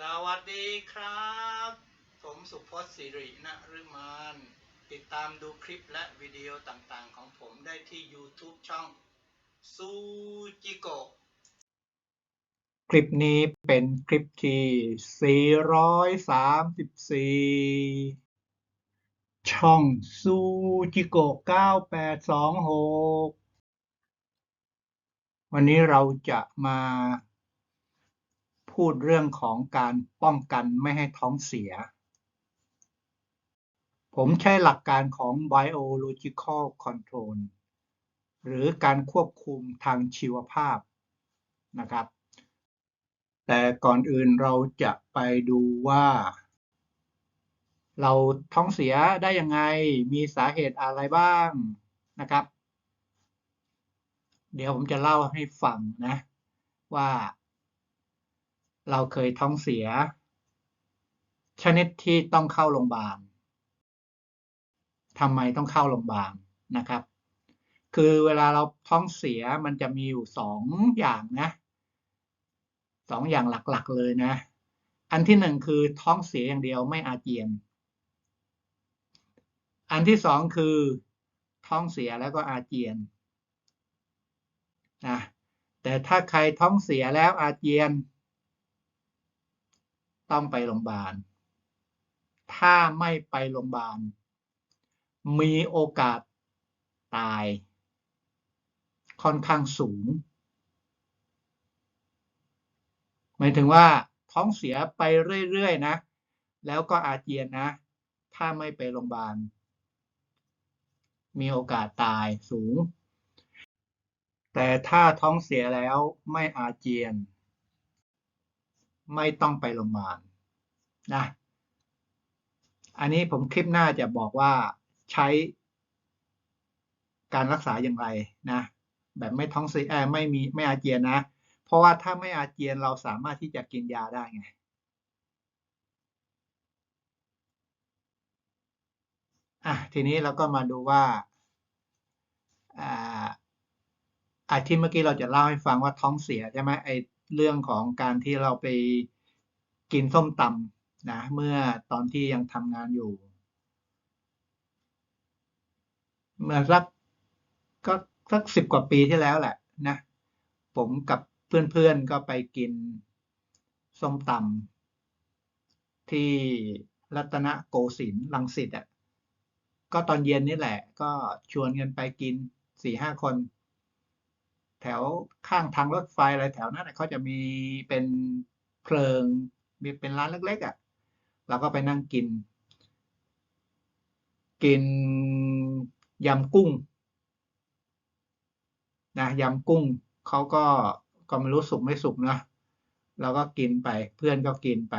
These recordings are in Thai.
สวัสดีครับ ผมสุพจน์สิรินฤมานติดตามดูคลิปและวิดีโอต่างๆ ของผมได้ที่ YouTube ช่องซูจิโกคลิปนี้เป็นคลิปที่ 434 ช่องซูจิโก9826 วันนี้เราจะมา พูดเรื่องของการป้องกันไม่ให้ท้องเสีย ผมใช้หลักการของ biological control หรือการควบคุมทางชีวภาพนะครับ แต่ก่อนอื่นเราจะไปดูว่า เราท้องเสียได้ยังไง มีสาเหตุอะไรบ้างนะครับ เดี๋ยวผมจะเล่าให้ฟังนะว่า เราเคยท้องเสีย ชนิดที่ต้องเข้าโรงพยาบาลทำไมต้องเข้าโรงพยาบาลนะครับ คือเวลาเราท้องเสียมันจะมีอยู่สองอย่างนะสองอย่างหลักๆเลยนะ อันที่หนึ่งคือท้องเสียอย่างเดียวไม่อาเจียน อันที่สองคือท้องเสียแล้วก็อาเจียนนะแต่ถ้าใครท้องเสียแล้วอาเจียน ต้องไปโรงพยาบาล ถ้าไม่ไปโรงพยาบาล มีโอกาสตาย ค่อนข้างสูง หมายถึงว่าท้องเสียไปเรื่อยๆนะ แล้วก็อาเจียนนะ ถ้าไม่ไปโรงพยาบาล มีโอกาสตายสูง แต่ถ้าท้องเสียแล้วไม่อาเจียน ไม่ต้องไปโรงพยาบาลนะอันนี้ผมคลิปหน้าจะบอกว่าใช้การรักษาอย่างไรนะ แบบไม่ท้องเสียไม่มีไม่อาเจียนนะ เพราะว่าถ้าไม่อาเจียนเราสามารถที่จะกินยาได้ไงอะทีนี้เราก็มาดูว่าอ่าอาที่เมื่อกี้เราจะเล่าให้ฟังว่าท้องเสียใช่ไหมไอ เรื่องของการที่เราไปกินส้มตำนะ เมื่อตอนที่ยังทำงานอยู่ เมื่อสักก็สักสิบกว่าปีที่แล้วแหละนะ ผมกับเพื่อนๆก็ไปกินส้มตำที่รัตนโกสินทร์ลังสิตอะก็ตอนเย็นนี่แหละ ก็ชวนกันไปกินสี่ห้าคน แถวข้างทางรถไฟอะไรแถวนั้นเขาจะมีเป็นเพลิงมีเป็นร้านเล็กๆอะเราก็ไปนั่งกิน กินยำกุ้งนะยำกุ้งเขาก็ก็ไม่รู้สุกไม่สุกนะเราก็กินไปเพื่อนก็กินไป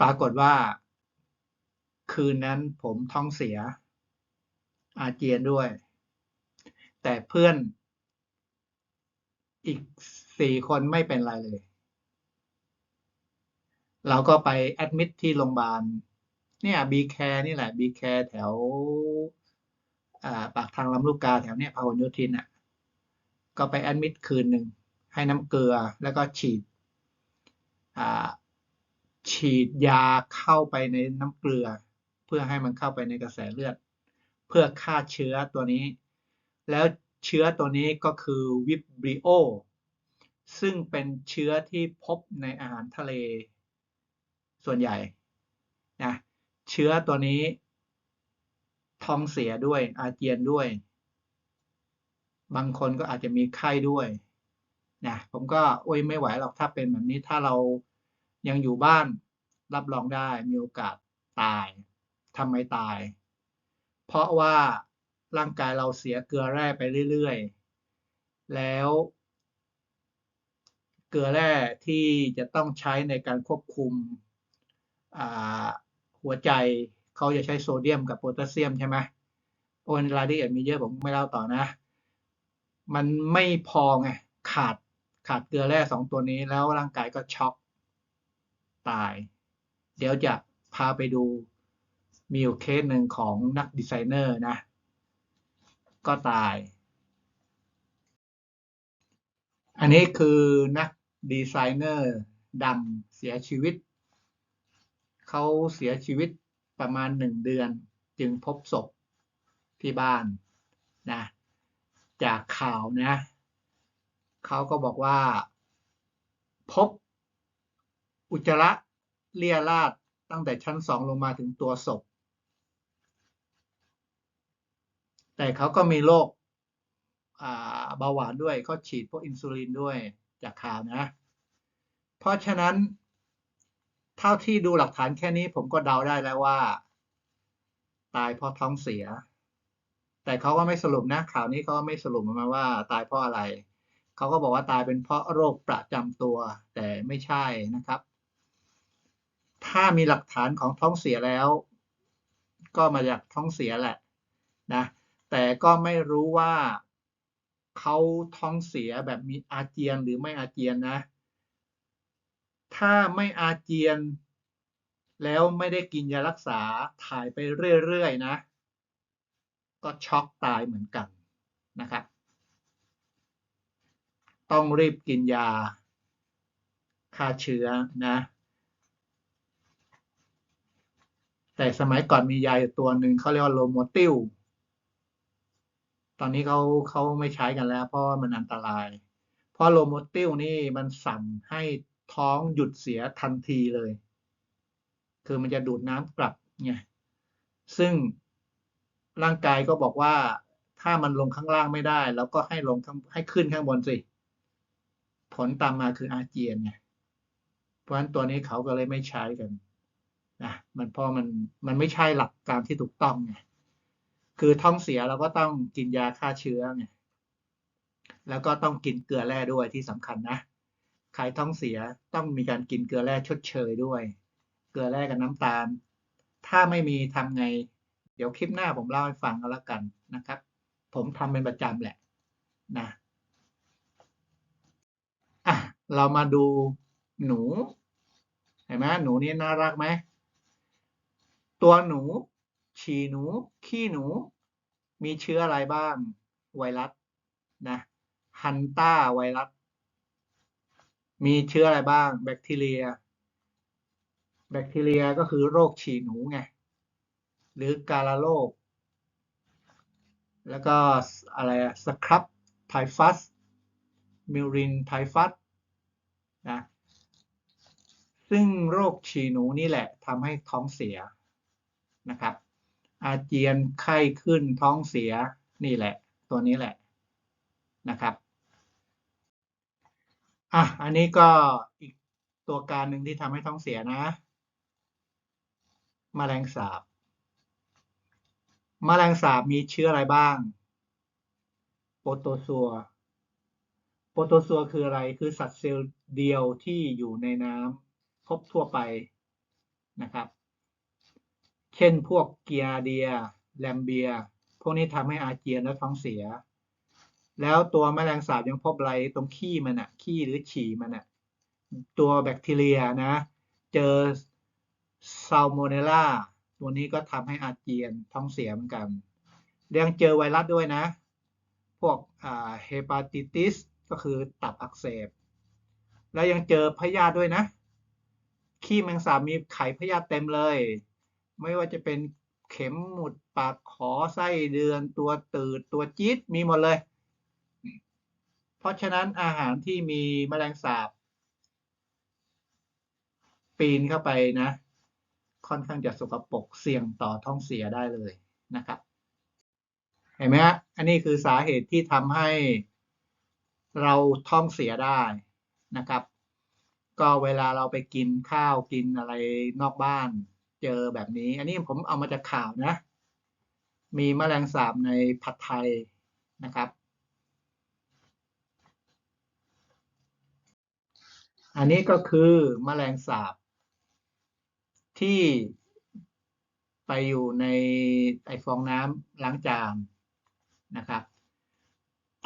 ปรากฏว่า คืนนั้นผมท้องเสีย อาเจียนด้วย แต่เพื่อน อีกสี่คนไม่เป็นไรเลย เราก็ไปแอดมิดที่โรงพยาบาล เนี่ยบีแคร์นี่แหละบีแคร์แถวปากทางลำลูกกาแถวเนี้ยพหลโยธินอะ ก็ไปแอดมิดคืนหนึ่ง ให้น้ำเกลือแล้วก็ฉีดฉีดยาเข้าไปในน้ำเกลือ เพื่อให้มันเข้าไปในกระแสเลือด เพื่อฆ่าเชื้อตัวนี้ แล้วเชื้อตัวนี้ก็คือวิบริโอซึ่งเป็นเชื้อที่พบในอาหารทะเล ส่วนใหญ่นะเชื้อตัวนี้ท้องเสียด้วยอาเจียนด้วย บางคนก็อาจจะมีไข้ด้วยนะผมก็โอ้ยไม่ไหวหรอกถ้าเป็นแบบนี้ถ้าเรายังอยู่บ้านรับรองได้มีโอกาสตายทำไมตาย เพราะว่า ร่างกายเราเสียเกลือแร่ไปเรื่อยๆ แล้ว เกลือแร่ที่จะต้องใช้ในการควบคุมหัวใจเขาจะใช้โซเดียมกับโพแทสเซียมใช่ไหมโอ้รายละเอียดมีเยอะผมไม่เล่าต่อนะ มันไม่พอไงขาดขาดเกลือแร่สองตัวนี้แล้วร่างกายก็ช็อกตาย เดี๋ยวจะพาไปดูมีอยู่เคสหนึ่งของนักดีไซเนอร์นะ ก็ตาย อันนี้คือนักดีไซเนอร์ดำเสียชีวิต เขาเสียชีวิตประมาณหนึ่งเดือนจึงพบศพที่บ้านนะจากข่าวนะเขาก็บอกว่า พบอุจจาระเลียราดตั้งแต่ชั้นสองลงมาถึงตัวศพ แต่เขาก็มีโรคเบาหวานด้วยเขาฉีดพวกอินซูลินด้วยจากข่าวนะ เพราะฉะนั้น เท่าที่ดูหลักฐานแค่นี้ผมก็เดาได้แล้วว่า ตายเพราะท้องเสีย แต่เขาก็ไม่สรุปนะข่าวนี้เขาก็ไม่สรุปมาว่า ตายเพราะอะไรเขาก็บอกว่าตายเป็นเพราะโรคประจำตัว แต่ไม่ใช่นะครับ ถ้ามีหลักฐานของท้องเสียแล้ว ก็มาจากท้องเสียแหละ นะ แต่ก็ไม่รู้ว่าเขาท้องเสียแบบมีอาเจียนหรือไม่อาเจียนนะ ถ้าไม่อาเจียน แล้วไม่ได้กินยารักษาถ่ายไปเรื่อยๆนะ ก็ช็อกตายเหมือนกันนะครับ ต้องรีบกินยาฆ่าเชื้อนะ แต่สมัยก่อนมียาอยู่ตัวหนึ่งเขาเรียกว่าโลโมติล ตอนนี้เขาเขาไม่ใช้กันแล้ว เพราะมันอันตราย เพราะโลโมติลนี่มันสั่งให้ท้องหยุดเสียทันทีเลย คือมันจะดูดน้ำกลับไงซึ่งร่างกายก็บอกว่าถ้ามันลงข้างล่างไม่ได้ แล้วก็ให้ลงข้างให้ขึ้นข้างบนสิ ผลตามมาคืออาเจียนไงเพราะฉะนั้นตัวนี้เขาก็เลยไม่ใช้กันนะมันเพราะมันมันไม่ใช่หลักการที่ถูกต้องไง คือท้องเสียเราก็ต้องกินยาฆ่าเชื้อไงแล้วก็ต้องกินเกลือแร่ด้วยที่สำคัญนะใครท้องเสียต้องมีการกินเกลือแร่ชดเชยด้วย เกลือแร่กับน้ำตาล ถ้าไม่มีทำไง เดี๋ยวคลิปหน้าผมเล่าให้ฟังก็แล้วกันนะครับ ผมทำเป็นประจำแหละนะอะเรามาดูหนูเห็นไหมหนูนี่น่ารักไหมตัวหนู ฉี่หนู ขี้หนู มีเชื้ออะไรบ้าง ไวรัสนะฮันต้าไวรัส มีเชื้ออะไรบ้าง แบคทีเรีย แบคทีเรียก็คือโรคฉี่หนูไง หรือการาโรค แล้วก็อะไรอะสครับไทฟัส มิลรินไทฟัสนะ ซึ่งโรคฉี่หนูนี่แหละทำให้ท้องเสียนะครับ อาเจียนไข้ขึ้นท้องเสียนี่แหละ ตัวนี้แหละนะครับอะอันนี้ก็อีกตัวการหนึ่งที่ทำให้ท้องเสียนะแมลงสาบแมลงสาบมีเชื้ออะไรบ้าง โปรโตซัว โปรโตซัวคืออะไรคือสัตว์เซลล์เดียวที่อยู่ในน้ำพบทั่วไปนะครับ ช่นพวกเกียร์เดีย แลมเบีย พวกนี้ทำให้อาเจียนและท้องเสีย แล้วตัวแมลงสาบยังพบอะไรตรงขี้มันอะขี้หรือฉี่มันอะตัวแบคทีเรียนะ เจอซาโมเนลลาตัวนี้ก็ทำให้อาเจียนท้องเสียเหมือนกันยังเจอไวรัสด้วยนะ พวกอ่าเฮปาติติสก็คือตับอักเสบ แล้วยังเจอพยาธิด้วยนะ ขี้แมงสาบมีไข่พยาธิเต็มเลย ไม่ว่าจะเป็นเข็มหมุดปากขอไส้เดือนตัวตืดตัวจี๊ดมีหมดเลย เพราะฉะนั้นอาหารที่มีแมลงสาบ ปีนเข้าไปนะ ค่อนข้างจะสกปรกเสี่ยงต่อท้องเสียได้เลยนะครับ เห็นไหมฮะอันนี้คือสาเหตุที่ทำให้เราท้องเสียได้นะครับ ก็เวลาเราไปกินข้าวกินอะไรนอกบ้าน เจอแบบนี้ อันนี้ผมเอามาจากข่าวนะ มีแมลงสาบในผัดไทยนะครับ อันนี้ก็คือแมลงสาบที่ไปอยู่ในไอฟองน้ำล้างจานนะครับ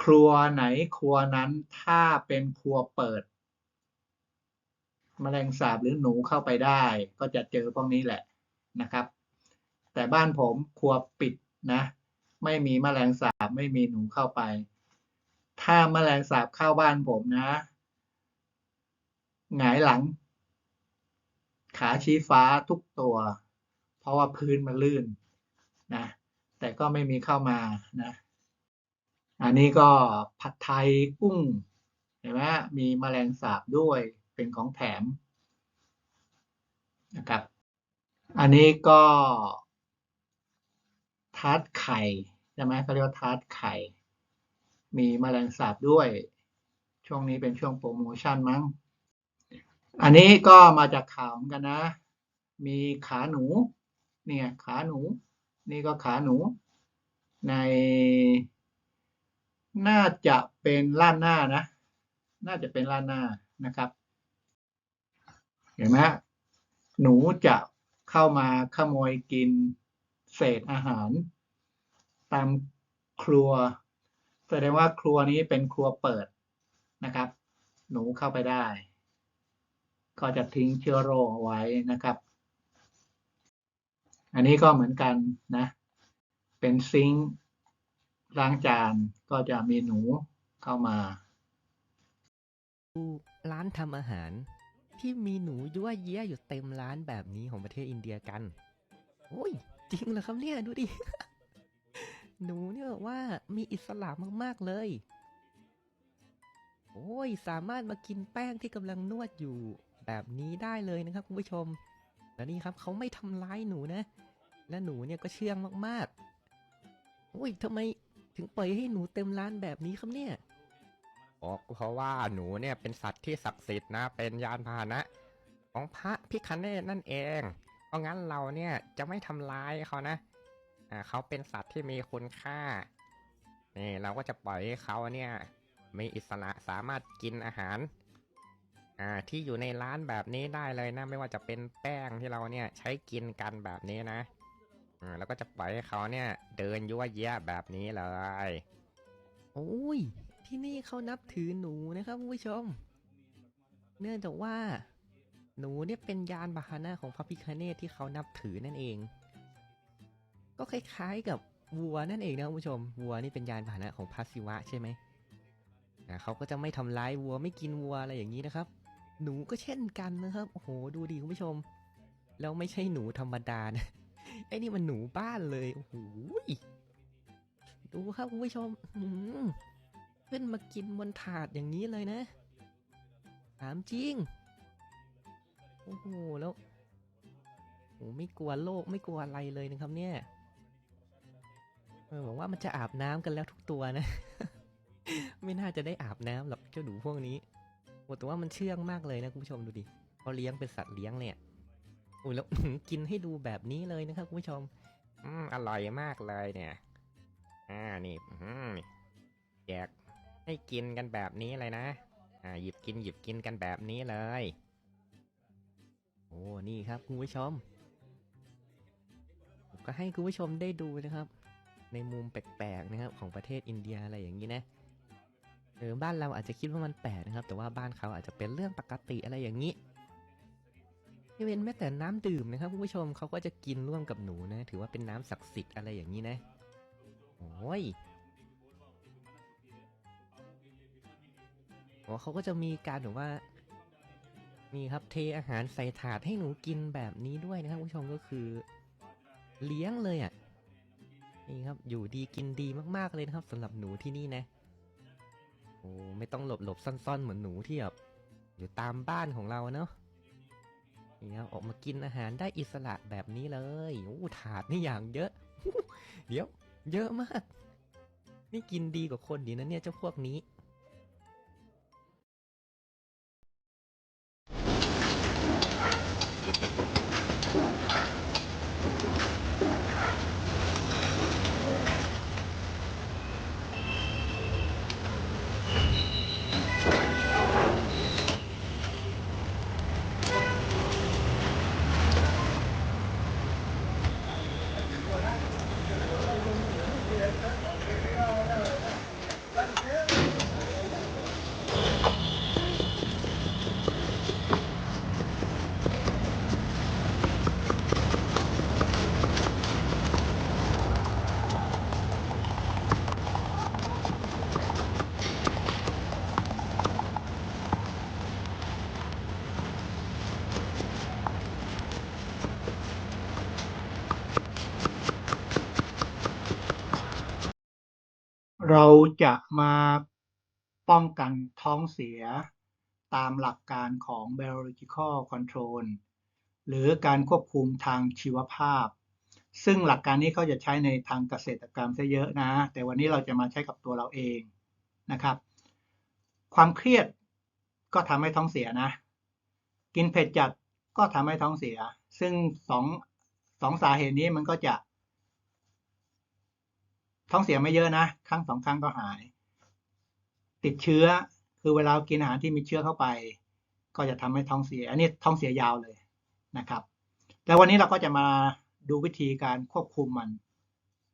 ครัวไหนครัวนั้นถ้าเป็นครัวเปิด แมลงสาบหรือหนูเข้าไปได้ ก็จะเจอพวกนี้แหละนะครับ แต่บ้านผมครัวปิดนะ ไม่มีแมลงสาบไม่มีหนูเข้าไป ถ้าแมลงสาบเข้าบ้านผมนะหงายหลัง ขาชี้ฟ้าทุกตัว เพราะว่าพื้นมันลื่นนะแต่ก็ไม่มีเข้ามานะ อันนี้ก็ผัดไทยกุ้งเห็นไหมมีแมลงสาบด้วย เป็นของแถมนะครับ อันนี้ก็ทาร์ตไข่ใช่ไหมเขาเรียกว่าทาร์ตไข่ มีมแมลงสาบด้วย ช่วงนี้เป็นช่วงโปรโมชั่นมั้ง อันนี้ก็มาจากข่าวเหมือนกันนะ มีขาหนู เนี่ยขาหนู นี่ก็ขาหนู ในน่าจะเป็นล้านหน้านะ น่าจะเป็นล้านหน้านะครับ เห็นไหมฮะหนูจะเข้ามาขโมยกินเศษอาหาร ตามครัว แสดงว่าครัวนี้เป็นครัวเปิดนะครับ หนูเข้าไปได้ ก็จะทิ้งเชื้อโรคไว้นะครับ อันนี้ก็เหมือนกันนะ เป็นซิงค์ล้างจานก็จะมีหนูเข้ามา ร้านทำอาหาร ที่มีหนูยั่วเยี้ยอยู่เต็มร้านแบบนี้ของประเทศอินเดียกันโอ้ย จริงเหรอครับเนี่ยดูดิ หนูเนี่ยว่ามีอิสระมากๆเลย โอ้ย สามารถมากินแป้งที่กำลังนวดอยู่แบบนี้ได้เลยนะครับคุณผู้ชม แล้วนี่ครับเขาไม่ทำร้ายหนูนะ และหนูเนี่ยก็เชื่องมากๆ โอ้ยทำไมถึงปล่อยให้หนูเต็มร้านแบบนี้ครับเนี่ย อ๋อเพราะว่าหนูเนี่ยเป็นสัตว์ที่ศักดิ์สิทธิ์นะ เป็นยานพาหนะ ของพระพิคเนตนั่นเอง เพราะงั้นเราเนี่ยจะไม่ทำร้ายเขานะอ่าเขาเป็นสัตว์ที่มีคุณค่า นี่เราก็จะปล่อยให้เขาเนี่ยมีอิสระสามารถกินอาหารอ่าที่อยู่ในร้านแบบนี้ได้เลยนะ ไม่ว่าจะเป็นแป้งที่เราเนี่ยใช้กินกันแบบนี้นะอ่าแล้วก็จะปล่อยให้เขาเนี่ยเดินยั่วเยี้ยแบบนี้เลยโอ้ย ที่นี่เขานับถือหนูนะครับคุณผู้ชม เนื่องจากว่า หนูเนี่ยเป็นยานพาหนะของพระพิคเนตที่เขานับถือนั่นเอง ก็คล้ายๆกับวัวนั่นเองนะคุณผู้ชม วัวนี่เป็นยานพาหนะของพระศิวะใช่ไหมอ่าเขาก็จะไม่ทำร้ายวัวไม่กินวัวอะไรอย่างนี้นะครับ หนูก็เช่นกันนะครับโอ้โหดูดิคุณผู้ชม แล้วไม่ใช่หนูธรรมดานะไอ้นี่มันหนูบ้านเลยโอ้โหดูครับคุณผู้ชมอื ขึ้นมากินบนถาดอย่างนี้เลยนะ ถามจริง โอ้โห แล้วโอ้ไม่กลัวโลกไม่กลัวอะไรเลยนะครับเนี่ยเออบอกว่ามันจะอาบน้ำกันแล้วทุกตัวนะ ไม่น่าจะได้อาบน้ำหรอกเจ้าหนูพวกนี้โอ้แต่ว่ามันเชื่องมากเลยนะคุณผู้ชมดูดิเขาเลี้ยงเป็นสัตว์เลี้ยงเนี่ยโอ้ยแล้วกินให้ดูแบบนี้เลยนะครับคุณผู้ชม อืมอร่อยมากเลยเนี่ย อ่านี่อืมแจก ให้กินกันแบบนี้เลยนะ อ่า หยิบกินหยิบกินกันแบบนี้เลย โอ้ นี่ครับคุณผู้ชม ผมก็ให้คุณผู้ชมได้ดูนะครับ ในมุมแปลกๆนะครับ ของประเทศอินเดียอะไรอย่างนี้นะ เออ บ้านเราอาจจะคิดว่ามันแปลกนะครับ แต่ว่าบ้านเขาอาจจะเป็นเรื่องปกติอะไรอย่างนี้ที่เป็นแม้แต่น้ำดื่มนะครับคุณผู้ชมเขาก็จะกินร่วมกับหนูนะ ถือว่าเป็นน้ำศักดิ์สิทธิ์อะไรอย่างนี้นะ โอ้ย อ๋อเขาก็จะมีการแบบว่านี่ครับเทอาหารใส่ถาดให้หนูกินแบบนี้ด้วยนะครับผู้ชมก็คือ เลี้ยงเลยอะ่ะนี่ครับอยู่ดีกินดีมากๆเลยนะครับสำหรับหนูที่นี่นะโอ้ไม่ต้องหลบหลบซ่อนๆเหมือนหนูที่แบบอยู่ตามบ้านของเราเนาะนี่ครับออกมากินอาหารได้อิสระแบบนี้เลยโอ้ถาดนี่อย่างเยอะ เดี๋ยว เยอะมาก นี่กินดีกว่าคนดีนะเนี่ยเจ้าพวกนี้ เราจะมาป้องกันท้องเสียตามหลักการของ biological control หรือการควบคุมทางชีวภาพ ซึ่งหลักการนี้เขาจะใช้ในทางเกษตรกรรมซะเยอะนะ แต่วันนี้เราจะมาใช้กับตัวเราเองนะครับ ความเครียดก็ทำให้ท้องเสียนะ กินเผ็ดจัดก็ทำให้ท้องเสีย ซึ่งสองสองสาเหตุนี้มันก็จะ ท้องเสียไม่เยอะนะครั้งสองครั้งก็หาย ติดเชื้อคือเวลากินอาหารที่มีเชื้อเข้าไป ก็จะทำให้ท้องเสีย อันนี้ท้องเสียยาวเลยนะครับ แล้ววันนี้เราก็จะมาดูวิธีการควบคุมมัน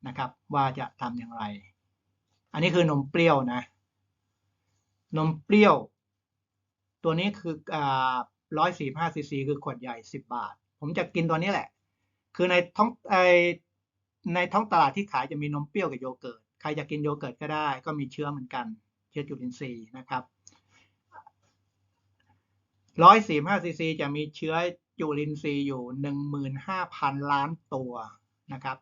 นะครับ ว่าจะทำอย่างไร อันนี้คือนมเปรี้ยวนะ นมเปรี้ยว ตัวนี้คือร้อยสี่ห้าซีซีคือขวดใหญ่สิบบาท ผมจะกินตัวนี้แหละ คือในท้องไอ ในท้องตลาดที่ขายจะมีนมเปรี้ยวกับโยเกิร์ต ใครจะกินโยเกิร์ตก็ได้ ก็มีเชื้อเหมือนกัน เชื้อจุลินทรีย์นะครับร้อยสี่ห้าซีซีจะมีเชื้อจุลินทรีย์อยู่หนึ่งหมื่นห้าพันล้านตัวนะครับ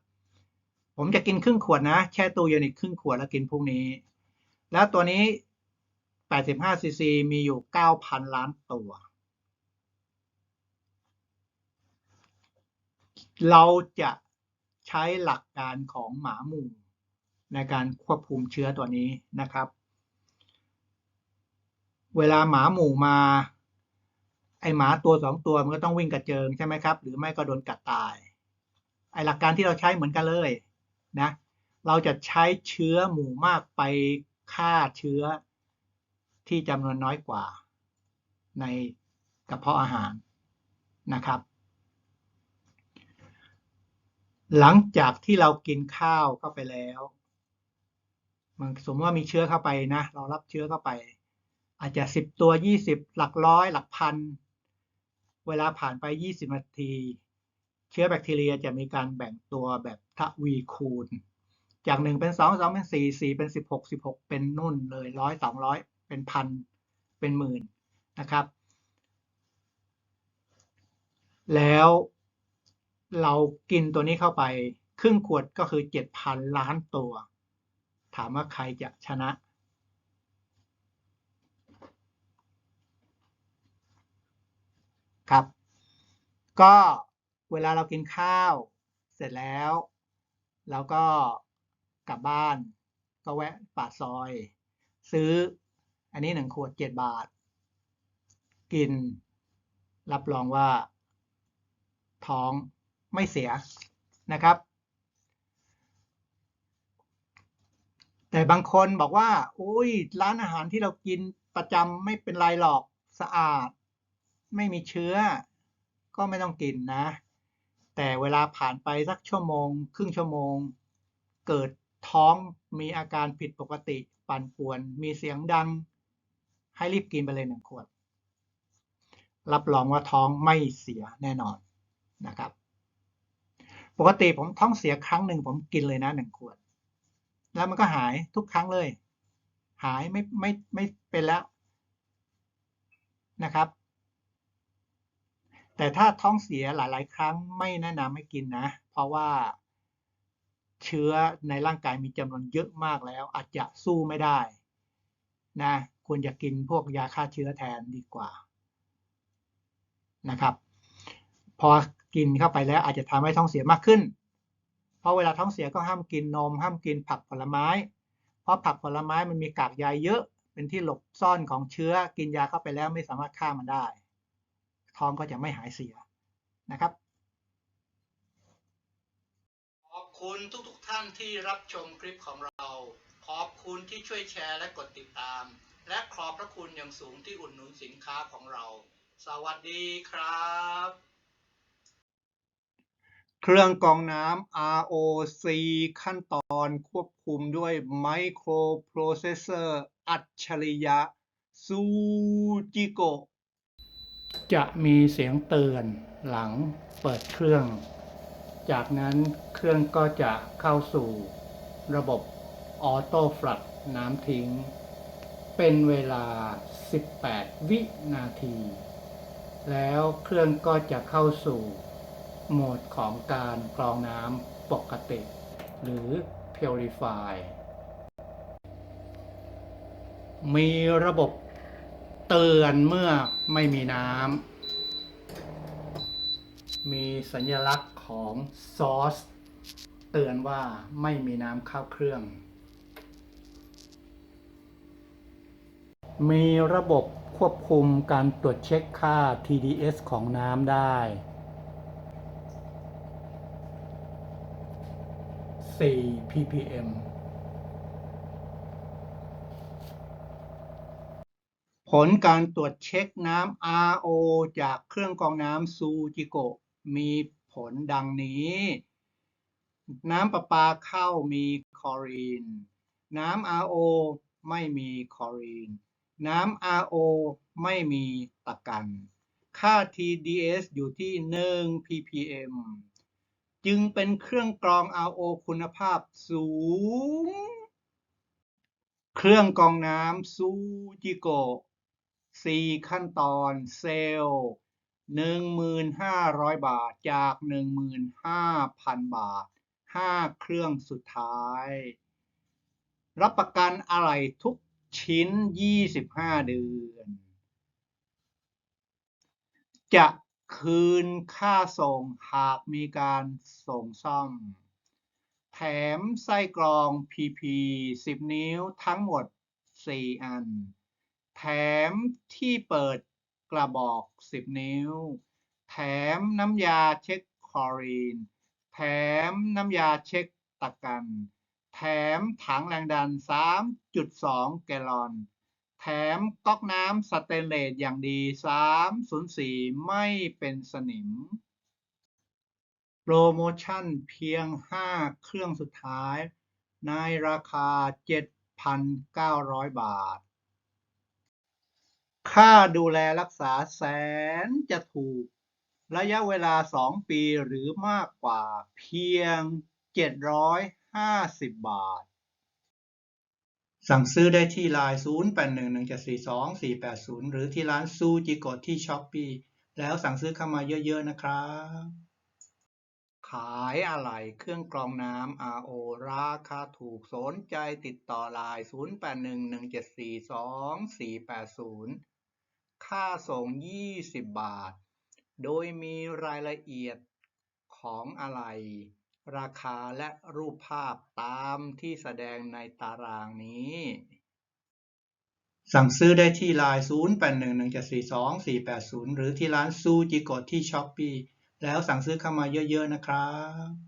ผมจะกินครึ่งขวดนะ แช่ตู้เย็นอีกครึ่งขวดแล้วกินพรุ่งนี้ แล้วตัวนี้85ซีซีมีอยู่9,000ล้านตัว เราจะ ใช้หลักการของหมาหมู่ ในการควบคุมเชื้อตัวนี้นะครับ เวลาหมาหมู่มา ไอหมาตัวสองตัวมันก็ต้องวิ่งกระเจิงใช่ไหมครับ หรือไม่ก็โดนกัดตาย ไอหลักการที่เราใช้เหมือนกันเลยนะ เราจะใช้เชื้อหมู่มากไปฆ่าเชื้อที่จำนวนน้อยกว่า ในกระเพาะอาหารนะครับ หลังจากที่เรากินข้าวเข้าไปแล้วมันสมมติว่ามีเชื้อเข้าไปนะ เรารับเชื้อเข้าไป อาจจะสิบตัวยี่สิบหลักร้อยหลักพัน เวลาผ่านไปยี่สิบนาที เชื้อแบคทีเรียจะมีการแบ่งตัวแบบทวีคูณ จากหนึ่งเป็นสองสองเป็นสี่สี่เป็นสิบหกสิบหกเป็นนุ่นเลยร้อยสองร้อยเป็นพันเป็นหมื่นนะครับ แล้ว เรากินตัวนี้เข้าไป ครึ่งขวดก็คือเจ็ดพันล้านตัว ถามว่าใครจะชนะ ครับ ก็เวลาเรากินข้าว เสร็จแล้วเราก็กลับบ้าน ก็แวะปากซอย ซื้ออันนี้หนึ่งขวดเจ็ดบาท กิน รับรองว่าท้อง ไม่เสียนะครับ แต่บางคนบอกว่าอุ้ยร้านอาหารที่เรากินประจำไม่เป็นไรหรอกสะอาด ไม่มีเชื้อ ก็ไม่ต้องกินนะ แต่เวลาผ่านไปสักชั่วโมง ครึ่งชั่วโมง เกิดท้องมีอาการผิดปกติ ปั่นป่วน มีเสียงดัง ให้รีบกินไปเลยหนึ่งขวด รับรองว่าท้องไม่เสียแน่นอนนะครับ ปกติผมท้องเสียครั้งหนึ่งผมกินเลยนะหนึ่งขวด แล้วมันก็หายทุกครั้งเลย หายไม่ไม่ไม่เป็นแล้วนะครับ แต่ถ้าท้องเสียหลาย ๆ ครั้งไม่แนะนำให้กินนะ เพราะว่าเชื้อในร่างกายมีจำนวนเยอะมากแล้ว อาจจะสู้ไม่ได้นะควรจะกินพวกยาฆ่าเชื้อแทนดีกว่านะครับ พอ กินเข้าไปแล้วอาจจะทำให้ท้องเสียมากขึ้น เพราะเวลาท้องเสียก็ห้ามกินนม ห้ามกินผักผลไม้ เพราะผักผลไม้มันมีกากใยเยอะ เป็นที่หลบซ่อนของเชื้อ กินยาเข้าไปแล้วไม่สามารถฆ่ามันได้ ท้องก็จะไม่หายเสียนะครับ ขอบคุณทุกๆทท่านที่รับชมคลิปของเรา ขอบคุณที่ช่วยแชร์และกดติดตาม และขอบพระคุณอย่างสูงที่อุดหนุนสินค้าของเรา สวัสดีครับ เครื่องกรองน้ำ ROC ขั้นตอนควบคุมด้วยไมโครโปรเซสเซอร์อัจฉริยะซูจิโกจะมีเสียงเตือนหลังเปิดเครื่อง จากนั้นเครื่องก็จะเข้าสู่ระบบออโต้ฟลัดน้ำทิ้ง เป็นเวลา 18 วินาที แล้วเครื่องก็จะเข้าสู่ โหมดของการกรองน้ำปกติ หรือ Purify มีระบบเตือนเมื่อไม่มีน้ำ มีสัญลักษณ์ของซอส เตือนว่าไม่มีน้ำเข้าเครื่อง มีระบบควบคุมการตรวจเช็คค่า TDS ของน้ำได้ 4 ppm ผลการตรวจเช็คน้ำ RO จากเครื่องกรองน้ำซูจิโกะมีผลดังนี้ น้ำประปาเข้ามีคลอรีน น้ำ RO ไม่มีคลอรีน น้ำ RO ไม่มีตะกัน ค่า TDS อยู่ที่ 1 ppm จึงเป็นเครื่องกรอง RO คุณภาพสูง เครื่องกรองน้ำซูจิโกะ4ขั้นตอนเซลล์1,500บาทจาก15,000บาท5เครื่องสุดท้าย รับประกันอะไรทุกชิ้น 25 เดือน จะ คืนค่าส่งหากมีการส่งซ่อม แถมไส้กรอง PP 10 นิ้วทั้งหมด 4 อัน แถมที่เปิดกระบอก 10 นิ้ว แถมน้ำยาเช็คคลอรีน แถมน้ำยาเช็คตะกัน แถมถังแรงดัน 3.2 แกลลอน แถมก๊อกน้ำสเตนเลสอย่างดี 304 ไม่เป็นสนิม โปรโมชั่นเพียง 5 เครื่องสุดท้าย ในราคา 7,900 บาท ค่าดูแลรักษาแสนจะถูก ระยะเวลา 2 ปีหรือมากกว่าเพียง 750 บาท สั่งซื้อได้ที่ไลน์0811742480 หรือที่ร้านซูจิโกะที่ช้อปปีแล้วสั่งซื้อเข้ามาเยอะๆนะครับ ขายอะไรเครื่องกรองน้ำ RO ราคาถูกสนใจติดต่อไลน์0811742480 ค่าส่ง 20 บาท โดยมีรายละเอียดของอะไร ราคาและรูปภาพตามที่แสดงในตารางนี้ สั่งซื้อได้ที่ไลน์0811742480 หรือที่ร้านซูจิโกะที่ช้อปปีแล้วสั่งซื้อเข้ามาเยอะๆนะครับ